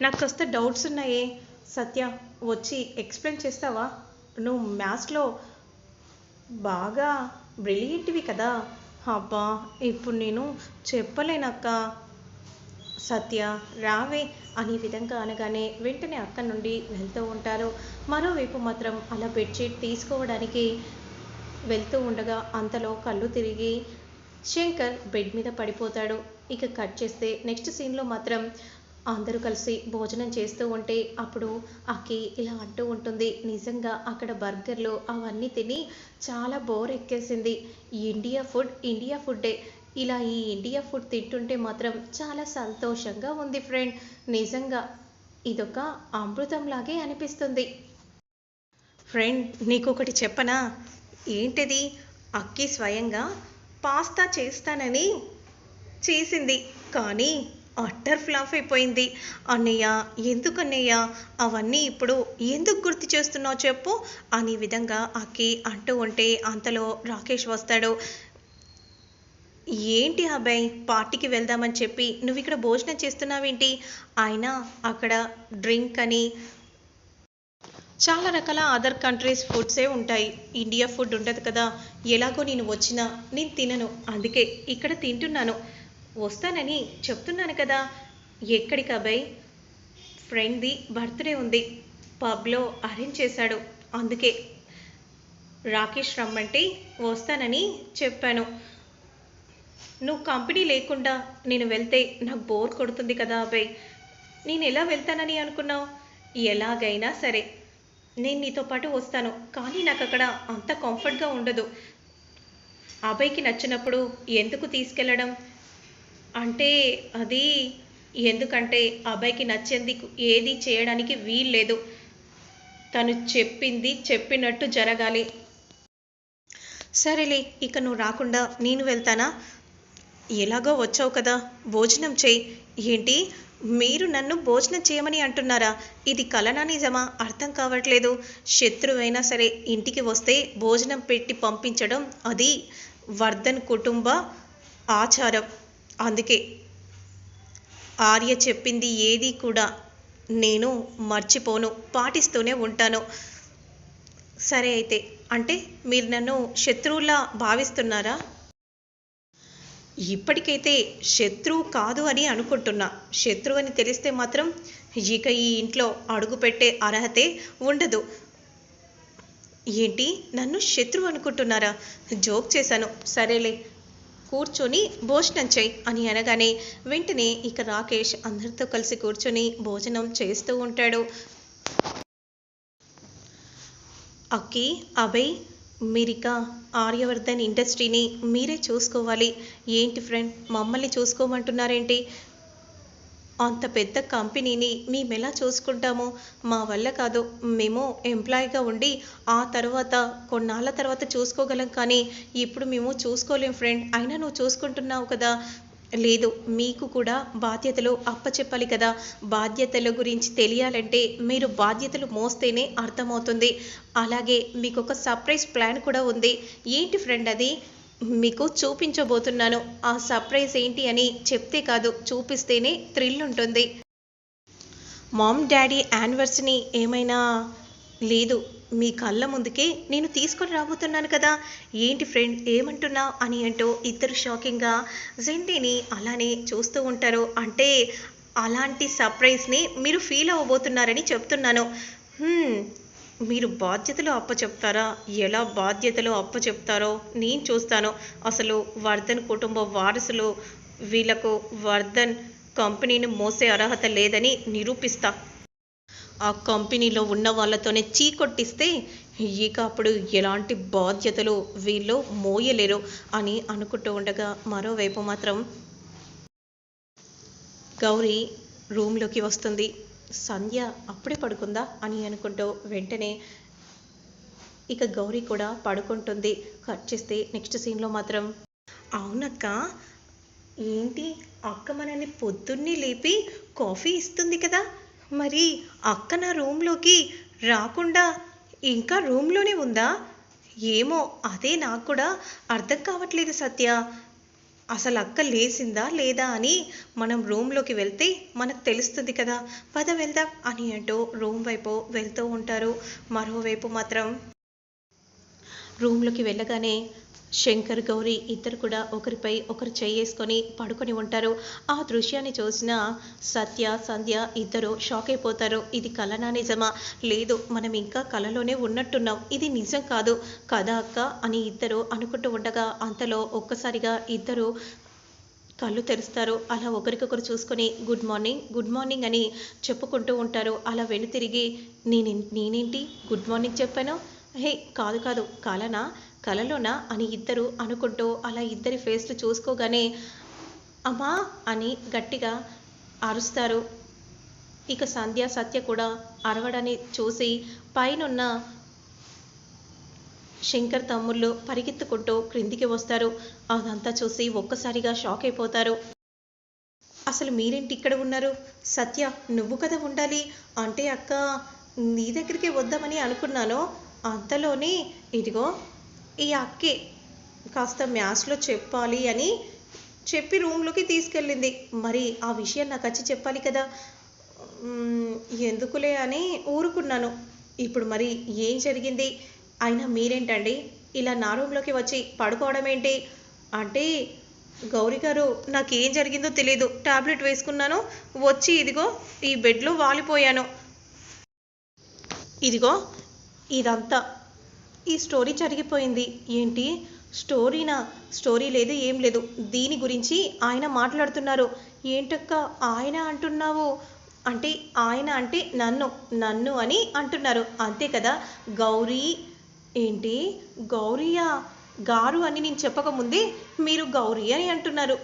నాకు కాస్త డౌట్స్ ఉన్నాయి. సత్య వచ్చి ఎక్స్ప్లెయిన్ చేస్తావా? నువ్వు మ్యాథ్స్లో బాగా బ్రిలియంట్వి కదా. అబ్బా ఇప్పుడు నేను చెప్పలేనక్క. సత్య రావే అనే విధంగా అనగానే వెంటనే అక్కడి నుండి వెళ్తూ ఉంటారు. మరోవైపు మాత్రం అలా బెడ్షీట్ తీసుకోవడానికి వెళ్తూ ఉండగా అంతలో కళ్ళు తిరిగి శంకర్ బెడ్ మీద పడిపోతాడు. ఇక కట్ చేస్తే నెక్స్ట్ సీన్లో మాత్రం అందరూ కలిసి భోజనం చేస్తూ ఉంటే అప్పుడు అక్కి ఇలా అంటూ ఉంటుంది నిజంగా అక్కడ బర్గర్లు అవన్నీ తిని చాలా బోర్ ఎక్కేసింది. ఇండియా ఫుడ్ ఇండియా ఫుడ్డే. ఇలా ఈ ఇండియా ఫుడ్ తింటుంటే మాత్రం చాలా సంతోషంగా ఉంది ఫ్రెండ్ నిజంగా ఇదొక అమృతంలాగే అనిపిస్తుంది. ఫ్రెండ్ నీకు ఒకటి చెప్పనా? ఏంటిది? అక్కి స్వయంగా పాస్తా చేస్తానని చేసింది. కానీ అట్టర్ ఫ్లాప్ అయిపోయింది. అన్నయ్య ఎందుకు అన్నయ్య అవన్నీ ఇప్పుడు ఎందుకు గుర్తు చేస్తున్నావు చెప్పు అనే విధంగా అక్కి అంటూ ఉంటే అంతలో రాకేష్ వస్తాడు. ఏంటి అబ్బాయి పార్టీకి వెళ్దామని చెప్పి నువ్వు ఇక్కడ భోజనం చేస్తున్నావేంటి? ఆయన అక్కడ డ్రింక్ అని చాలా రకాల అదర్ కంట్రీస్ ఫుడ్సే ఉంటాయి. ఇండియా ఫుడ్ ఉండదు కదా. ఎలాగో నేను వచ్చినా నేను తినను. అందుకే ఇక్కడ తింటున్నాను. వస్తానని చెప్తున్నాను కదా. ఎక్కడికి అబ్బాయి ఫ్రెండ్ది బర్త్డే ఉంది. పబ్లో అరేంజ్ చేశాడు. అందుకే రాకేష్ రమ్మంటే వస్తానని చెప్పాను. నువ్వు కంపెనీ లేకుండా నేను వెళ్తే నాకు బోర్ కొడుతుంది కదా అబ్బాయి నేను ఎలా వెళ్తానని అనుకున్నావు? ఎలాగైనా సరే. నేను నీతో పాటు వస్తాను. కానీ నాకు అక్కడ అంత కంఫర్ట్గా ఉండదు. అబ్బాయికి నచ్చినప్పుడు ఎందుకు తీసుకెళ్ళడం అంటే అది ఎందుకంటే అబ్బాయికి నచ్చింది ఏది చేయడానికి వీల్లేదు తను చెప్పింది చెప్పినట్టు జరగాలి. సరేలే ఇక నువ్వు రాకుండా నేను వెళ్తానా? ఎలాగో వచ్చావు కదా భోజనం చేయి. ఏంటి? మీరు నన్ను భోజనం చేయమని అంటున్నారా? ఇది కలనా నిజమా? అర్థం కావట్లేదు. శత్రువైనా సరే ఇంటికి వస్తే భోజనం పెట్టి పంపించడం అది వర్ధన్ కుటుంబ ఆచారం. అందుకే ఆర్య చెప్పింది ఏది కూడా నేను మర్చిపోను పాటిస్తూనే ఉంటాను. సరే అయితే అంటే మీరు నన్ను శత్రువులా భావిస్తున్నారా? ఇప్పటికైతే శత్రువు కాదు అని అనుకుంటున్నా. శత్రువు అని తెలిస్తే మాత్రం ఇక ఈ ఇంట్లో అడుగుపెట్టే అర్హతే ఉండదు. ఏంటి? నన్ను శత్రువు అనుకుంటున్నారా? జోక్ చేశాను. సరేలే కూర్చొని భోజనం చేయి అని అనగానే వెంటనే ఇక రాకేష్ అందరితో కలిసి కూర్చొని భోజనం చేస్తూ ఉంటాడు. అక్కి అభయ్ మీరిక ఆర్యవర్ధన్ ఇండస్ట్రీని మీరే చూసుకోవాలి. ఏంటి ఫ్రెండ్ మమ్మల్ని చూసుకోమంటున్నారేంటి? అంత పెద్ద కంపెనీని మేము ఎలా చూసుకుంటాము? మా వల్ల కాదు. మేము ఎంప్లాయీగా ఉండి ఆ తర్వాత కొన్నాళ్ళ తర్వాత చూసుకోగలం కానీ ఇప్పుడు మేము చూసుకోలేం ఫ్రెండ్. అయినా నువ్వు చూసుకుంటున్నావు కదా? లేదు. మీకు కూడా బాధ్యతలు అప్పచెప్పాలి కదా. బాధ్యతల గురించి తెలియాలంటే మీరు బాధ్యతలు మోస్తేనే అర్థమవుతుంది. అలాగే మీకు ఒక సర్ప్రైజ్ ప్లాన్ కూడా ఉంది. ఏంటి ఫ్రెండ్ అది? మీకు చూపించబోతున్నాను. ఆ సర్ప్రైజ్ ఏంటి అని చెప్తే కాదు చూపిస్తేనే థ్రిల్ ఉంటుంది. మామ్ డాడీ యానివర్సరీ ఏమైనా లేదు. మీ కళ్ళ ముందుకే నేను తీసుకొని రాబోతున్నాను కదా. ఏంటి ఫ్రెండ్ ఏమంటున్నావు అని అంటూ ఇద్దరు షాకింగ్గా జెండీని అలానే చూస్తూ ఉంటారు. అంటే అలాంటి సర్ప్రైజ్ని మీరు ఫీల్ అవ్వబోతున్నారని చెప్తున్నాను. మీరు బాధ్యతలు అప్పచెప్తారా? ఎలా బాధ్యతలు అప్పచెప్తారో? నేను చూస్తాను. అసలు వర్ధన్ కుటుంబ వారసులు వీళ్ళకు వర్ధన్ కంపెనీని మోసే అర్హత లేదని నిరూపిస్తా. ఆ కంపెనీలో ఉన్న వాళ్ళతోనే చీకొట్టిస్తే ఇక అప్పుడు ఎలాంటి బాధ్యతలు వీళ్ళు మోయలేరు అని అనుకుంటూ ఉండగా మరోవైపు మాత్రం గౌరీ రూమ్లోకి వస్తుంది. సంధ్య అప్పుడే పడుకుందా అని అనుకుంటూ వెంటనే ఇక గౌరీ కూడా పడుకుంటుంది. కట్ చేస్తే నెక్స్ట్ సీన్లో మాత్రం అవునక్క ఏంటి అక్క మనల్ని పొద్దున్నే లేపి కాఫీ ఇస్తుంది కదా? మరి అక్క నా రూమ్లోకి రాకుండా ఇంకా రూమ్లోనే ఉందా? ఏమో అదే నాకు కూడా అర్థం కావట్లేదు సత్య. అసలు అక్క లేసిందా లేదా అని మనం రూమ్లోకి వెళ్తే మనకు తెలుస్తుంది కదా. పద వెళ్దాం అని అంటూ రూమ్ వైపు వెళ్తూ ఉంటారు. మరోవైపు మాత్రం రూమ్లోకి వెళ్ళగానే శంకర్ గౌరీ ఇద్దరు కూడా ఒకరిపై ఒకరు చేసుకొని పడుకొని ఉంటారు. ఆ దృశ్యాన్ని చూసిన సత్య సంధ్య ఇద్దరు షాక్ అయిపోతారు. ఇది కలనా నిజమా? లేదు మనం ఇంకా కలలోనే ఉన్నట్టున్నాం. ఇది నిజం కాదు. కదా అక్క? అని ఇద్దరు అనుకుంటూ ఉండగా అంతలో ఒక్కసారిగా ఇద్దరు కళ్ళు తెరుస్తారు. అలా ఒకరికొకరు చూసుకొని గుడ్ మార్నింగ్ గుడ్ మార్నింగ్ అని చెప్పుకుంటూ ఉంటారు. అలా వెనుతిరిగి నేను నేనేంటి? గుడ్ మార్నింగ్ చెప్పాను? హే కాదు కాదు. కలనా? కలలోనా అని ఇద్దరు అనుకుంటూ అలా ఇద్దరి ఫేస్లు చూసుకోగానే అమ్మా అని గట్టిగా అరుస్తారు. ఇక సంధ్య సత్య కూడా అరవడాన్ని చూసి పైనున్న శంకర్ తమ్ముళ్ళు పరిగెత్తుకుంటూ క్రిందికి వస్తారు. అదంతా చూసి ఒక్కసారిగా షాక్ అయిపోతారు. అసలు మీరేంటి ఇక్కడ ఉన్నారు? సత్య నువ్వు కదా ఉండాలి? అంటే అక్క నీ దగ్గరికి వద్దామని అనుకున్నాను. అంతలోనే ఇదిగో ఈ అక్కే కాస్త మ్యాథ్స్లో చెప్పాలి అని చెప్పి రూమ్లోకి తీసుకెళ్ళింది. మరి ఆ విషయం నాకు వచ్చి చెప్పాలి కదా? ఎందుకులే అని ఊరుకున్నాను. ఇప్పుడు మరి ఏం జరిగింది? అయినా మీరేంటండి? ఇలా నా రూమ్లోకి వచ్చి పడుకోవడం ఏంటి? అంటే గౌరీ గారు నాకు ఏం జరిగిందో తెలియదు టాబ్లెట్ వేసుకున్నాను. వచ్చి ఇదిగో ఈ బెడ్లో వాలిపోయాను. ఇదిగో ఇదంతా. ఈ స్టోరీ జరిగిపోయింది. ఏంటి? స్టోరీనా? స్టోరీ లేదు ఏం లేదు. దీని గురించి ఆయన మాట్లాడుతున్నారు. ఏంటక్క ఆయన అంటున్నావు? అంటే ఆయన అంటే నన్ను నన్ను అని అంటున్నారు. అంతే కదా? గౌరీ ఏంటి? గౌరీయా? గారు అని నేను చెప్పకముందే మీరు గౌరీ అని అంటున్నారు.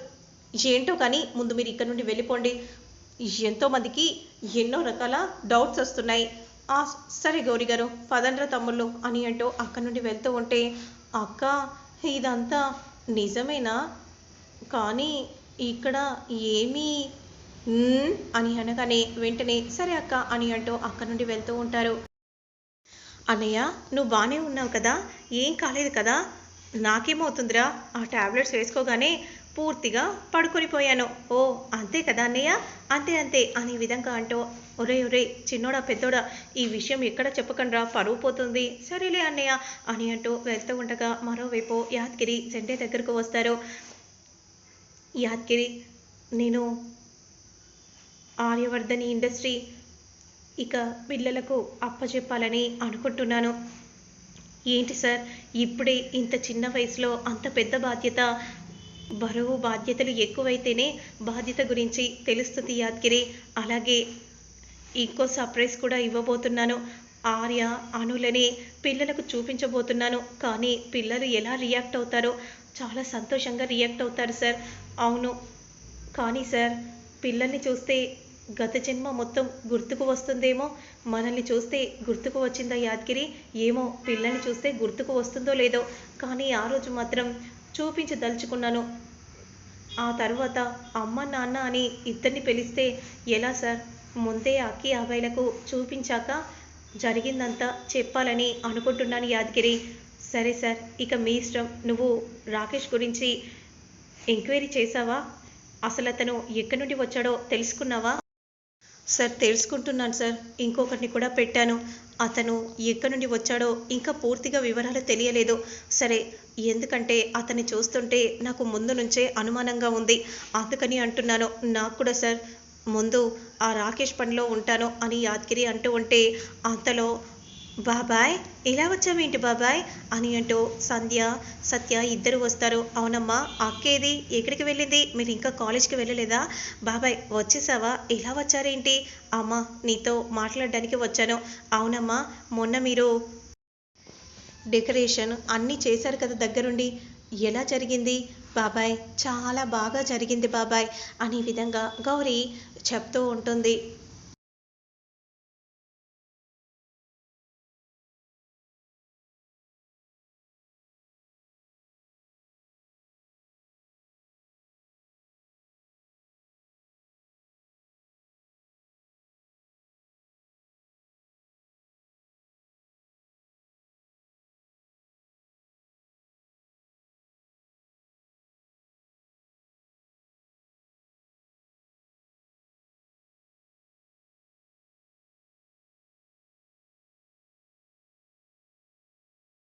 ఏంటో కానీ ముందు మీరు ఇక్కడ నుండి వెళ్ళిపోండి. ఎంతోమందికి ఎన్నో రకాల డౌట్స్ వస్తున్నాయి. ఆ సరే గౌరీ గారు పదండ్ర తమ్ముళ్ళు అని అంటూ అక్కడి నుండి వెళ్తూ ఉంటే అక్క ఇదంతా నిజమేనా? కానీ ఇక్కడ ఏమీ అని అనగానే వెంటనే సరే అక్క అని అంటూ అక్కడి నుండి వెళ్తూ ఉంటారు. అన్నయ్య నువ్వు బాగానే ఉన్నావు కదా? ఏం కాలేదు కదా? నాకేమవుతుందిరా ఆ టాబ్లెట్స్ వేసుకోగానే పూర్తిగా పడుకొని పోయాను. ఓ అంతే కదా అన్నయ్య? అంతే అంతే అనే విధంగా అంటూ ఒరే ఒరే చిన్నోడా పెద్దోడా ఈ విషయం ఎక్కడ చెప్పకండ్రా? పరువు పోతుంది. సరేలే అన్నయ్య అని అంటూ వెళ్తూ ఉండగా మరోవైపు యాద్గిరి జెండే దగ్గరకు వస్తారు. యాదగిరి నేను ఆర్యవర్ధని ఇండస్ట్రీ ఇక పిల్లలకు అప్పచెప్పాలని అనుకుంటున్నాను. ఏంటి సార్ ఇప్పుడే ఇంత చిన్న వయసులో అంత పెద్ద బాధ్యత బరువు బాధ్యతలు ఎక్కువైతేనే బాధ్యత గురించి తెలుస్తుంది యాదగిరి. అలాగే ఇంకో సర్ప్రైజ్ కూడా ఇవ్వబోతున్నాను. ఆర్య అనులని పిల్లలకు చూపించబోతున్నాను. కానీ పిల్లలు ఎలా రియాక్ట్ అవుతారో చాలా సంతోషంగా రియాక్ట్ అవుతారు సార్ అవును. కానీ సార్ పిల్లల్ని చూస్తే గత జన్మ మొత్తం గుర్తుకు వస్తుందేమో? మనల్ని చూస్తే గుర్తుకు వచ్చిందా యాదగిరి? ఏమో పిల్లల్ని చూస్తే గుర్తుకు వస్తుందో లేదో? కానీ ఆ రోజు మాత్రం చూపించదలుచుకున్నాను ఆ తర్వాత అమ్మ నాన్న అని ఇద్దరిని పిలిస్తే ఎలా సార్ ముందే అక్కి అబ్బాయిలకు చూపించాక జరిగిందంతా చెప్పాలని అనుకుంటున్నాను యాదగిరి. సరే సార్ ఇక మీ ఇష్టం. నువ్వు రాకేష్ గురించి ఎంక్వైరీ చేశావా? అసలు అతను ఎక్కడి నుండి వచ్చాడో తెలుసుకున్నావా? Sir తెలుసుకుంటున్నాను sir. ఇంకొకరిని కూడా పెట్టాను. అతను ఎక్కడి నుండి వచ్చాడో ఇంకా పూర్తిగా వివరాలు తెలియలేదు. సరే ఎందుకంటే అతన్ని చూస్తుంటే నాకు ముందు నుంచే అనుమానంగా ఉంది. అందుకని అంటున్నాను. నాకు కూడా సార్ ముందు ఆ రాకేష్ పనిలో ఉంటాను అని యాదగిరి అంటూ ఉంటే అంతలో బాబాయ్ ఇలా వచ్చావేంటి బాబాయ్? అని అంటూ సంధ్య సత్య ఇద్దరు వస్తారు. అవునమ్మా అక్కేది ఎక్కడికి వెళ్ళింది? మీరు ఇంకా కాలేజ్కి వెళ్ళలేదా? బాబాయ్ వచ్చేసావా? ఇలా వచ్చారేంటి? అమ్మా నీతో మాట్లాడడానికి వచ్చాను. అవునమ్మా మొన్న మీరు డెకరేషన్ అన్నీ చేశారు కదా దగ్గరుండి. ఎలా జరిగింది? బాబాయ్ చాలా బాగా జరిగింది బాబాయ్. అనే విధంగా గౌరీ చెప్తూ ఉంటుంది.